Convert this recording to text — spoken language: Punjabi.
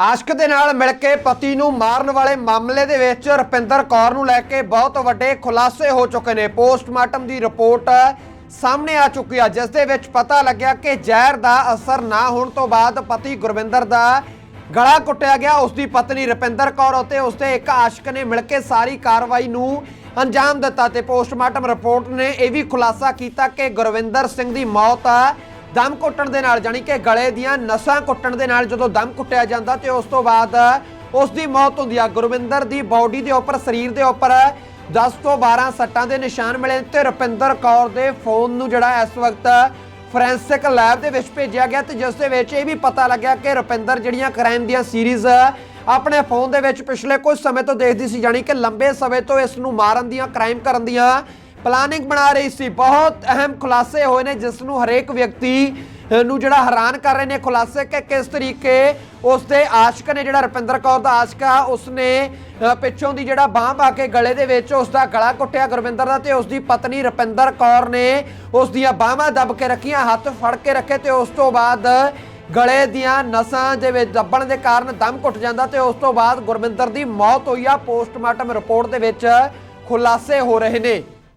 ਆਸ਼ਕ ਦੇ ਨਾਲ ਮਿਲ ਕੇ ਪਤੀ ਨੂੰ ਮਾਰਨ ਵਾਲੇ ਮਾਮਲੇ ਦੇ ਵਿੱਚ ਰੁਪਿੰਦਰ ਕੌਰ ਨੂੰ ਲੈ ਕੇ ਬਹੁਤ ਵੱਡੇ ਖੁਲਾਸੇ ਹੋ ਚੁੱਕੇ ਨੇ। ਪੋਸਟਮਾਰਟਮ ਦੀ ਰਿਪੋਰਟ ਸਾਹਮਣੇ ਆ ਚੁੱਕੀ ਆ, ਜਿਸ ਦੇ ਵਿੱਚ ਪਤਾ ਲੱਗਿਆ ਕਿ ਜ਼ਹਿਰ ਦਾ ਅਸਰ ਨਾ ਹੋਣ ਤੋਂ ਬਾਅਦ ਪਤੀ ਗੁਰਵਿੰਦਰ ਦਾ ਗਲਾ ਕੁੱਟਿਆ ਗਿਆ। ਉਸ ਦੀ ਪਤਨੀ ਰੁਪਿੰਦਰ ਕੌਰ ਅਤੇ ਉਸ ਦੇ ਇੱਕ ਆਸ਼ਕ ਨੇ ਮਿਲ ਕੇ ਸਾਰੀ ਕਾਰਵਾਈ ਨੂੰ ਅੰਜਾਮ ਦਿੱਤਾ ਤੇ ਪੋਸਟਮਾਰਟਮ ਰਿਪੋਰਟ ਨੇ ਇਹ ਵੀ ਖੁਲਾਸਾ ਕੀਤਾ ਕਿ ਗੁਰਵਿੰਦਰ ਸਿੰਘ ਦੀ ਮੌਤ ਦਮ ਘੁੱਟਣ ਦੇ ਨਾਲ ਜਾਨੀ ਕਿ ਗਲੇ ਦੀਆਂ ਨਸਾਂ ਘੁੱਟਣ ਦੇ ਨਾਲ ਜਦੋਂ ਦਮ ਘੁੱਟਿਆ ਜਾਂਦਾ ਤੇ ਉਸ ਤੋਂ ਬਾਅਦ ਉਸ ਦੀ ਮੌਤ ਹੁੰਦੀ ਆ। ਗੁਰਵਿੰਦਰ ਦੀ ਬਾਡੀ ਦੇ ਉੱਪਰ, ਸਰੀਰ ਦੇ ਉੱਪਰ 10 ਤੋਂ 12 ਸੱਟਾਂ ਦੇ ਨਿਸ਼ਾਨ ਮਿਲੇ ਤੇ ਰੁਪਿੰਦਰ ਕੌਰ ਦੇ ਫੋਨ ਨੂੰ ਜਿਹੜਾ ਇਸ ਵਕਤ ਫੋਰੈਂਸਿਕ ਲੈਬ ਦੇ ਵਿੱਚ ਭੇਜਿਆ ਗਿਆ ਤੇ ਜਿਸ ਦੇ ਵਿੱਚ ਇਹ ਵੀ ਪਤਾ ਲੱਗਿਆ ਕਿ ਰੁਪਿੰਦਰ ਜਿਹੜੀਆਂ ਕ੍ਰਾਈਮ ਦੀਆਂ ਸੀਰੀਜ਼ ਆਪਣੇ ਫੋਨ ਦੇ ਵਿੱਚ ਪਿਛਲੇ ਕੁਝ ਸਮੇਂ ਤੋਂ ਦੇਖਦੀ ਸੀ ਜਾਨੀ ਕਿ ਲੰਬੇ ਸਮੇਂ ਤੋਂ ਇਸ ਨੂੰ ਮਾਰਨ ਦੀਆਂ, ਕ੍ਰਾਈਮ ਕਰਨ ਦੀਆਂ ਪਲਾਨਿੰਗ ਬਣਾ ਰਹੀ ਸੀ। ਬਹੁਤ ਅਹਿਮ ਖੁਲਾਸੇ ਹੋਏ ਨੇ, ਜਿਸ ਨੂੰ ਹਰੇਕ ਵਿਅਕਤੀ ਨੂੰ ਜਿਹੜਾ ਹੈਰਾਨ ਕਰ ਰਹੇ ਨੇ। ਖੁਲਾਸੇ ਕਿ ਕਿਸ ਤਰੀਕੇ ਉਸ ਦੇ ਆਸ਼ਕ ਨੇ, ਜਿਹੜਾ ਰੁਪਿੰਦਰ ਕੌਰ ਦਾ ਆਸ਼ਕ ਆ, ਉਸਨੇ ਪਿੱਛੋਂ ਦੀ ਜਿਹੜਾ ਬਾਹ ਪਾ ਕੇ ਗਲੇ ਦੇ ਵਿੱਚ ਉਸ ਦਾ ਗਲਾ ਕੁੱਟਿਆ ਗੁਰਵਿੰਦਰ ਦਾ ਤੇ ਉਸ ਦੀ ਪਤਨੀ ਰੁਪਿੰਦਰ ਕੌਰ ਨੇ ਉਸ ਦੀਆਂ ਬਾਹਾਂ ਦੱਬ ਕੇ ਰੱਖੀਆਂ, ਹੱਥ ਫੜ ਕੇ ਰੱਖੇ ਤੇ ਉਸ ਤੋਂ ਬਾਅਦ ਗਲੇ ਦੀਆਂ ਨਸਾਂ ਦੇ ਵਿੱਚ ਦੱਬਣ ਦੇ ਕਾਰਨ ਦਮ ਘੁੱਟ ਜਾਂਦਾ ਤੇ ਉਸ ਤੋਂ ਬਾਅਦ ਗੁਰਵਿੰਦਰ ਦੀ ਮੌਤ ਹੋਈ ਆ। ਪੋਸਟਮਾਰਟਮ ਰਿਪੋਰਟ ਦੇ ਵਿੱਚ ਖੁਲਾਸੇ ਹੋ ਰਹੇ ਨੇ।